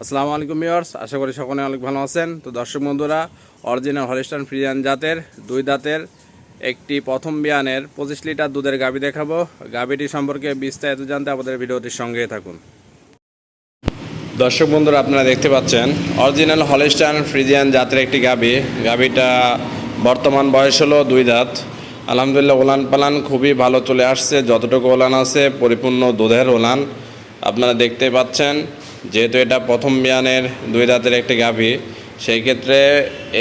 আসসালামু আলাইকুম মিয়ার্স আশা করি সকলে অনেক ভালো আছেন। তো দর্শক বন্ধুরা অরিজিনাল হলিস্টান ফ্রিজান জাতের, দুই দাঁতের, একটি প্রথম বিয়ানের পঁচিশ লিটার দুধের গাবি দেখাবো। গাবিটি সম্পর্কে বিস্তারিত জানতে আমাদের ভিডিওটির সঙ্গে থাকুন। দর্শক বন্ধুরা, আপনারা দেখতে পাচ্ছেন অরিজিনাল হলিস্টান ফ্রিজিয়ান জাতের একটি গাবি গাবিটা বর্তমান বয়স হলো দুই দাঁত। আলহামদুলিল্লাহ ওলান পালান খুবই ভালো চলে আসছে। যতটুকু ওলান আছে, পরিপূর্ণ দুধের ওলান। আপনারা দেখতে পাচ্ছেন যেহেতু এটা প্রথম বিয়ানের দুই দাঁতের একটি গাভী, সেই ক্ষেত্রে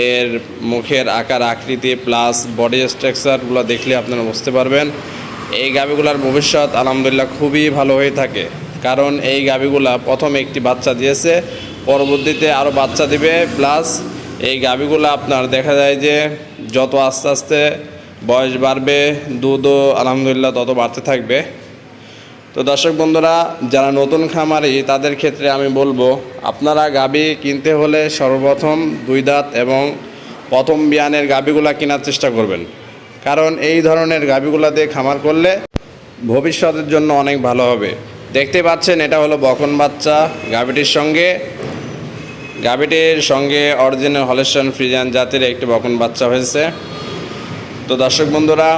এর মুখের আকার, আকৃতি প্লাস বডি স্ট্রাকচারগুলো দেখলে আপনারা বুঝতে পারবেন। এই গাভীগুলোর ভবিষ্যৎ আলহামদুলিল্লাহ খুবই ভালো হয়ে থাকে। কারণ এই গাভীগুলা প্রথম একটি বাচ্চা দিয়েছে, পরবর্তীতে আরও বাচ্চা দিবে। প্লাস এই গাভীগুলো আপনার দেখা যায় যে যত আস্তে আস্তে বয়স বাড়বে, দুধও আলহামদুলিল্লাহ তত বাড়তে থাকবে। তো দর্শক বন্ধুরা, যারা নতুন খামারি, তাদের ক্ষেত্রে আমি বলব, আপনারা গাবি কিনতে হলে সর্বপ্রথম দুই দাঁত এবং প্রথম বিয়ানের গাবিগুলা কেনার চেষ্টা করবেন। কারণ এই ধরনের গাবিগুলা দিয়ে খামার করলে ভবিষ্যতের জন্য অনেক ভালো হবে। দেখতে পাচ্ছেন, এটা হলো বকন বাচ্চা গাবিটির সঙ্গে। গাবিটির সঙ্গে অরিজিনাল হলেস্টন ফ্রিজান জাতির একটি বকন বাচ্চা হয়েছে। তো দর্শক বন্ধুরা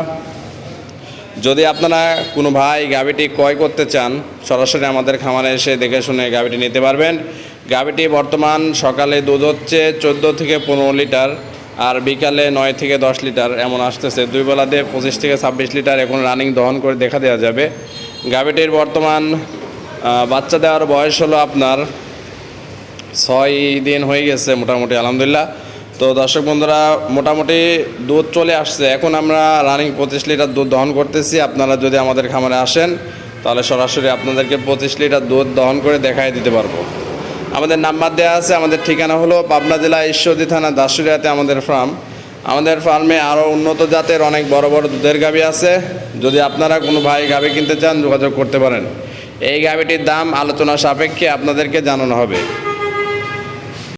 যদি আপনারা কোনো ভাই গাভিটি ক্রয় করতে চান, সরাসরি আমাদের খামারে এসে দেখে শুনে গাভিটি নিতে পারবেন। গাভিটি বর্তমান সকালে দুধ হচ্ছে চোদ্দ থেকে পনেরো লিটার আর বিকালে নয় থেকে দশ লিটার এমন আসতেছে। দুই বেলাতে পঁচিশ থেকে ছাব্বিশ লিটার এখন রানিং দহন করে দেখা দেওয়া যাবে। গাভিটির বর্তমান বাচ্চা দেওয়ার বয়স হলো আপনার ছয় দিন হয়ে গেছে মোটামুটি, আলহামদুলিল্লাহ। তো দর্শক বন্ধুরা, মোটামুটি দুধ চলে আসছে। এখন আমরা রানিং পঁচিশ লিটার দুধ দহন করতেছি। আপনারা যদি আমাদের খামারে আসেন, তাহলে সরাসরি আপনাদেরকে পঁচিশ লিটার দুধ দহন করে দেখাই দিতে পারব। আমাদের নাম্বার দেওয়া আছে, আমাদের ঠিকানা হলো পাবনা জেলা ঈশ্বরদী থানা দাসুরিয়াতে আমাদের ফার্ম আমাদের ফার্মে আরও উন্নত জাতের অনেক বড় বড় দুধের গাভি আছে। যদি আপনারা কোনো ভাই গাভি কিনতে চান, যোগাযোগ করতে পারেন। এই গাভিটির দাম আলোচনা সাপেক্ষে আপনাদেরকে জানানো হবে।